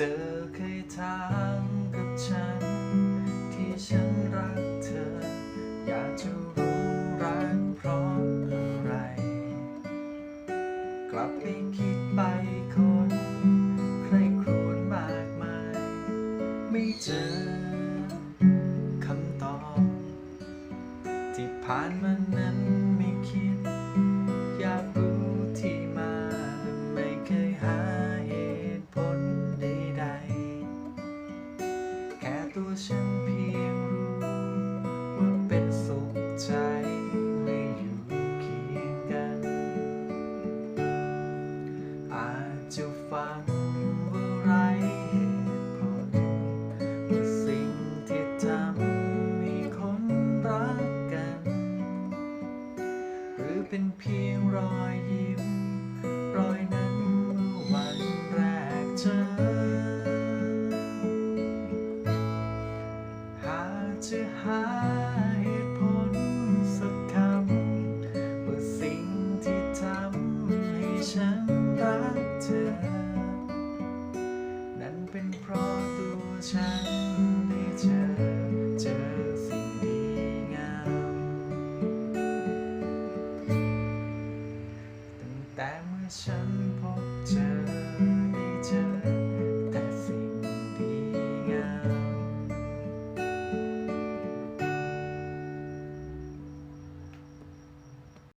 ธอเคยถามกับฉัน ที่ฉันรักเธอ อยากจะรู้รักเพราะอะไร กลับไปคิดไปคนใครครวญมากมาย ไม่เจอคำตอบ ที่ผ่านมานั้นไม่คิด ฉันเพียงรู้ว่าเป็นสุขใจเมื่ออยู่เคียงกัน อาจจะฟังว่าไรเหตุผลว่าสิ่งที่ทำให้คนรักกัน หรือเป็นเพียงรอยยิ้ม หาเหตุผลสักคำว่าสิ่งที่ทำให้ฉันรักเธอ นั้นเป็นเพราะตัวฉันได้เจอเจอสิ่งดีงามตั้งแต่เมื่อฉัน